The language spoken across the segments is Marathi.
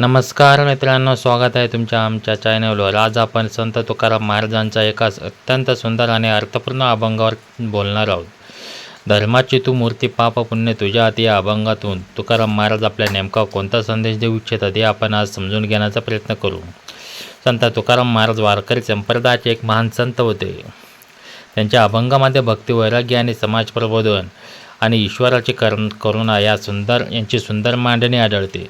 नमस्कार मित्रांनो स्वागत आहे तुमच्या आमच्या चॅनलवर आज आपण संत तुकाराम महाराजांचा एका अत्यंत सुंदर आणि अर्थपूर्ण अभंगावर बोलणार आहोत. धर्माची तू मूर्ती पाप पुण्य तुझ्या हाती या अभंगातून. तुकाराम महाराज आपल्या नेमका कोणता संदेश देऊ इच्छितात हे आपण आज समजून घेण्याचा प्रयत्न करू. संत तुकाराम महाराज वारकरी संप्रदायाचे एक महान संत होते. त्यांच्या अभंगामध्ये भक्ती वैराग्य आणि समाज प्रबोधन आणि ईश्वराची कर करुणा या सुंदर यांची सुंदर मांडणी आढळते.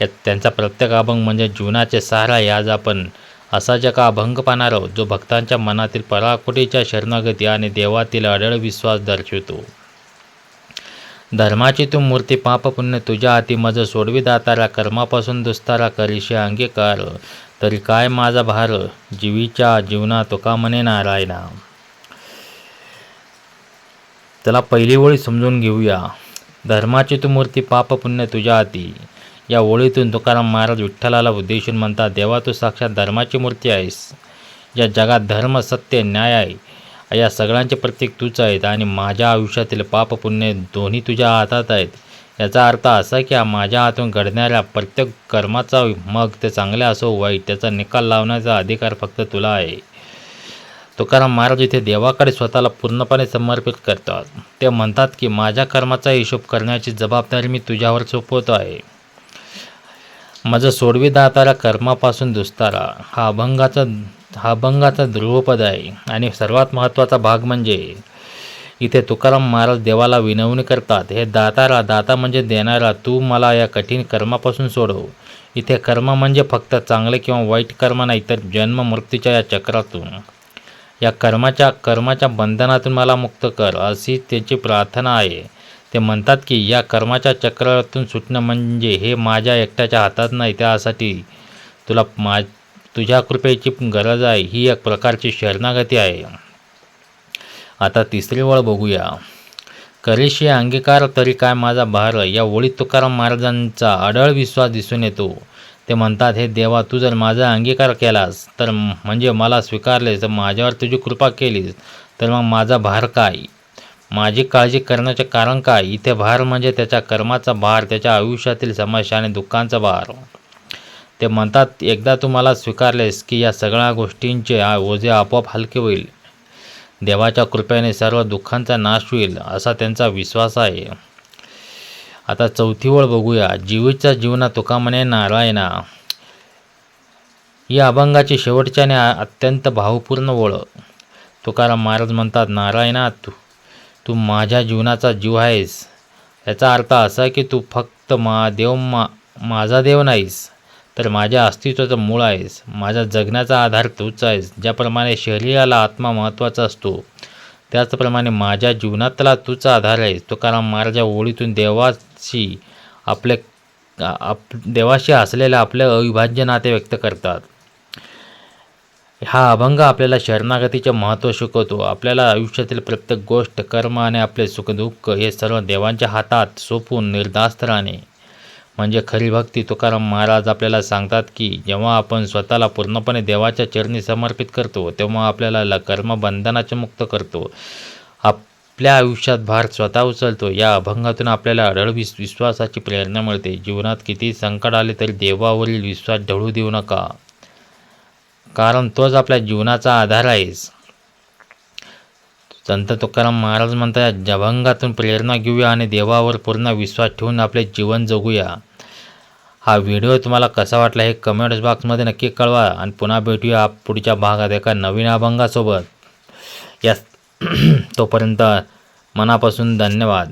यात त्यांचा प्रत्येक अभंग म्हणजे जीवनाचे सहारा याज आपण. असा जगा अभंग पाहणार आहोत जो भक्तांच्या मनातील पराकोटीच्या शरणागती आणि देवातील अडळ विश्वास दर्शवितो. धर्माची तू मूर्ती पाप पुण्य तुझ्या हाती मज सोडवी दातारा कर्मापासून दुस्तारा करीशी अंगीकार. तरी काय माझा भार? जीवीच्या जीवना तुका म्हणे नारायणा. त्याला पहिली ओळी समजून घेऊया. धर्माची तू मूर्ती पाप पुण्य तुझ्या हाती. या ओळीतून तुकाराम महाराज विठ्ठलाला उद्देशून म्हणतात देवा तू साक्षात धर्माची मूर्ती आहेस. या जगात धर्म सत्य न्याय आहे या सगळ्यांचे प्रत्येक तूच आहेत आणि माझ्या आयुष्यातील पाप पुण्य दोन्ही तुझ्या हातात आहेत. याचा अर्थ असा की माझ्या हातून घडणाऱ्या प्रत्येक कर्माचा मग ते चांगले असो वाईट त्याचा निकाल लावण्याचा अधिकार फक्त तुला आहे. तुकाराम महाराज इथे देवाकडे स्वतःला पूर्णपणे समर्पित करतात. ते म्हणतात की माझ्या कर्माचा हिशोब करण्याची जबाबदारी मी तुझ्यावर सोपवतो आहे. माझं सोडवी दातारा कर्मापासून दुस्तारा. हा अभंगाचा हा अभंगाचा ध्रुवपद आहे. आणि सर्वात महत्त्वाचा भाग म्हणजे इथे तुकाराम महाराज देवाला विनवणी करतात. हे दातारा दाता म्हणजे देणारा तू मला या कठीण कर्मापासून सोडव. इथे कर्म म्हणजे फक्त चांगले किंवा वाईट कर्म नाही तर जन्म मृत्यूच्या या चक्रातून. या कर्माच्या कर्माच्या बंधनातून मला मुक्त कर. अशी त्याची प्रार्थना आहे. ते म्हणतात की या कर्माच्या चक्रातून सुटणं म्हणजे हे माझ्या एकट्याच्या हातात नाही त्यासाठी तुला मा तुझ्या कृपेची गरज आहे. ही एक प्रकारची शरणागती आहे. आता तिसरी वळ बघूया. करीशी अंगीकार तरी काय माझा भार? या ओळीत तुकाराम महाराजांचा अडळ विश्वास दिसून येतो. ते म्हणतात हे देवा तू जर माझा अंगीकार केलास तर म्हणजे मला स्वीकारलेस तर माझ्यावर तुझी कृपा केलीस तर मग माझा भार काय? माझी काळजी करण्याचे कारण काय? इथे भार म्हणजे त्याच्या कर्माचा भार त्याच्या आयुष्यातील समस्या आणि दुःखांचा भार. ते म्हणतात एकदा तू मला स्वीकारलेस की या सगळ्या गोष्टींचे ओझे आपोआप हलके होईल. देवाच्या कृपेने सर्व दुःखांचा नाश होईल असा त्यांचा विश्वास आहे. आता चौथी ओळ बघूया. जीवीच्या जीवना तुका म्हणे नारायणा. या अभंगाची शेवटच्याने अत्यंत भावपूर्ण ओळ. तुकाराम महाराज म्हणतात नारायणा तू तू माझ्या जीवनाचा जीव आहेस. याचा अर्थ असा की तू फक्त मा देव मा माझा देव नाहीस तर माझ्या अस्तित्वाचं मूळ आहेस. माझ्या जगण्याचा आधार तूच आहेस ज्याप्रमाणे शरीराला आत्मा महत्त्वाचा असतो. त्याचप्रमाणे माझ्या जीवनातला तूच आधार आहेस. तो कारण माझ्या ओळीतून देवाशी आपले आप देवाशी असलेलं आपले अविभाज्य नाते व्यक्त करतात. हा अभंग आपल्याला शरणागतीचे महत्त्व शिकवतो. आपल्याला आयुष्यातील प्रत्येक गोष्ट कर्म आणि आपले सुखदुःख हे सर्व देवांच्या हातात सोपून निर्धास्त राहणे म्हणजे खरी भक्ती तुकाराम महाराज आपल्याला सांगतात की जेव्हा आपण स्वतःला पूर्णपणे देवाच्या चरणी समर्पित करतो तेव्हा आपल्याला ल- कर्मबंधनाचे मुक्त करतो. आपल्या आयुष्यात भार स्वतः उचलतो. या अभंगातून आपल्याला अढळ विस विश्वासाची प्रेरणा मिळते. जीवनात किती संकट आले तरी देवावरील विश्वास ढळू देऊ नका. कारण तोच आपल्या जीवनाचा आधार आहेस. संत तुकाराम महाराज म्हणतात या प्रेरणा घेऊया आणि देवावर पूर्ण विश्वास ठेवून आपले जीवन जगूया. हा व्हिडिओ तुम्हाला कसा वाटला हे कमेंट्स बॉक्समध्ये नक्की कळवा आणि पुन्हा भेटूया पुढच्या भागात एका नवीन अभंगासोबत. या तोपर्यंत मनापासून धन्यवाद.